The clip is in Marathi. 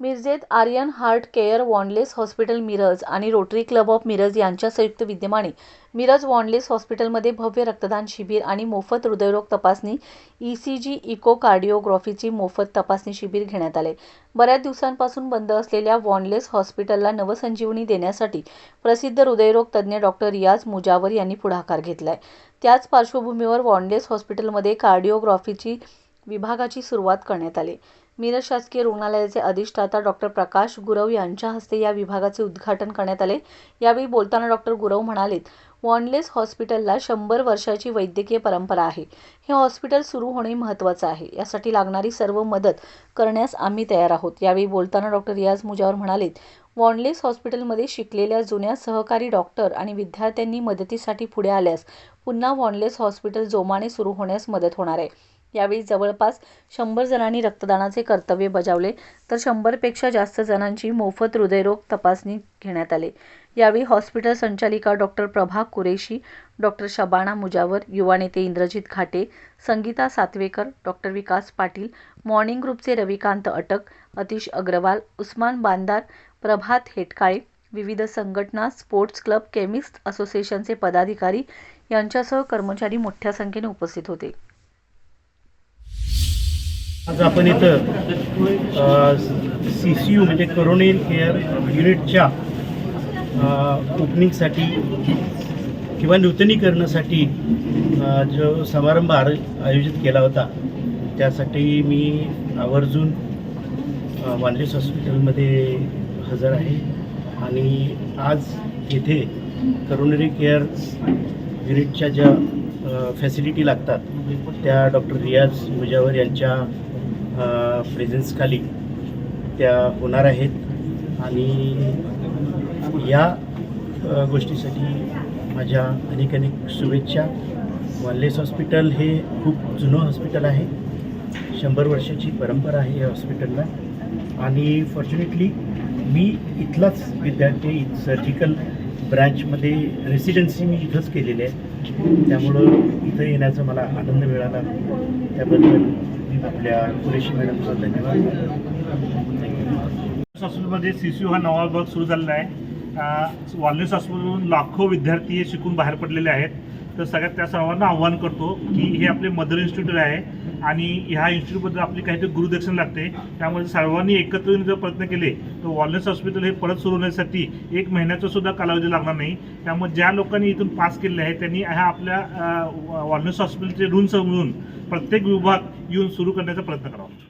मिरजेत Aryan heart care woundless hospital Miraj आणि रोटरी क्लब ऑफ मिरज यांच्या संयुक्त विद्यमाने मिरज वॉन्डलेस हॉस्पिटलमध्ये भव्य रक्तदान शिबिर आणि मोफत हृदयरोग तपासणी ई सी जी इको कार्डिओग्राफीची मोफत तपासणी शिबिर घेण्यात आले. बऱ्याच दिवसांपासून बंद असलेल्या वॉन्डलेस हॉस्पिटलला नवसंजीवनी देण्यासाठी प्रसिद्ध हृदयरोग तज्ज्ञ डॉक्टर रियाज मुजावर यांनी पुढाकार घेतलाय. त्याच पार्श्वभूमीवर वॉन्डलेस हॉस्पिटलमध्ये कार्डिओग्राफीची विभागाची सुरुवात करण्यात आली. मिरज शासकीय रुग्णालयाचे अधिष्ठाता डॉक्टर प्रकाश गुरव यांच्या हस्ते या विभागाचे उद्घाटन करण्यात आले. यावेळी बोलताना डॉक्टर गुरव म्हणालेत वॉनलेस हॉस्पिटलला शंभर वर्षाची वैद्यकीय परंपरा आहे. हे हॉस्पिटल सुरू होणे महत्त्वाचं आहे. यासाठी लागणारी सर्व मदत करण्यास आम्ही तयार आहोत. यावेळी बोलताना डॉक्टर रियाज मुजावर म्हणालेत वॉनलेस हॉस्पिटलमध्ये शिकलेल्या जुन्या सहकारी डॉक्टर आणि विद्यार्थ्यांनी मदतीसाठी पुढे आल्यास पुन्हा वॉनलेस हॉस्पिटल जोमाने सुरू होण्यास मदत होणार आहे. यावेळी जवळपास शंभर जणांनी रक्तदानाचे कर्तव्य बजावले. तर शंभरपेक्षा जास्त जणांची मोफत हृदयरोग तपासणी घेण्यात आले. यावेळी हॉस्पिटल संचालिका डॉक्टर प्रभा कुरेशी डॉक्टर शबाना मुजावर युवा नेते इंद्रजित घाटे संगीता सातवेकर डॉक्टर विकास पाटील मॉर्निंग ग्रुपचे रविकांत अटक अतिश अग्रवाल उस्मान बांदार प्रभात हेटकाळे विविध संघटना स्पोर्ट्स क्लब केमिस्ट असोसिएशनचे पदाधिकारी यांच्यासह कर्मचारी मोठ्या संख्येने उपस्थित होते. आज आपण इथं सी सी यू म्हणजे करोनेल केअर युनिटच्या ओपनिंगसाठी किंवा नूतनीकरणासाठी जो समारंभ आर आयोजित केला होता त्यासाठी मी आवर्जून अ, वांद्रेस हॉस्पिटलमध्ये हजर आहे. आणि आज येथे करोनरी केअर युनिटच्या ज्या फॅसिलिटी लागतात त्या डॉक्टर रियाज मुजावर यांच्या प्रेझेन्सखाली त्या होणार आहेत. आणि या गोष्टीसाठी माझ्या अनेक अनेक शुभेच्छा. वाल्लेस हॉस्पिटल हे खूप जुनं हॉस्पिटल आहे. शंभर वर्षाची परंपरा आहे या हॉस्पिटलला. आणि फॉर्च्युनेटली मी इथलाच विद्यार्थी सर्जिकल ब्रँचमध्ये रेसिडेन्सी मी इथंच केलेली आहे. त्यामुळं इथं येण्याचा मला आनंद मिळाला. त्याबद्दल मी आपल्या कुरेशी मॅडमचा धन्यवाद थँक्यू हॉस्पिटलमध्ये सी सी यू हा नवा विभाग सुरू झालेला आहे. वालनेस हॉस्पिटलमधून लाखो विद्यार्थी हे शिकून बाहेर पडलेले आहेत. तर सगळ्यात त्या सर्वांना आव्हान करतो की हे आपले मदर इन्स्टिट्यूट आहे आणि ह्या इन्स्टिट्यूटबद्दल आपली काहीतरी गुरुदक्षिण लागते. त्यामुळे सर्वांनी एकत्र येऊन जर प्रयत्न केले तर वॉलनेस हॉस्पिटल हे परत सुरू होण्यासाठी एक महिन्याचा सुद्धा कालावधी लागणार नाही. त्यामुळे ज्या लोकांनी इथून पास केले आहे त्यांनी ह्या आपल्या वॉलनेस हॉस्पिटलचे रूल समजून प्रत्येक विभाग येऊन सुरू करण्याचा प्रयत्न करावा.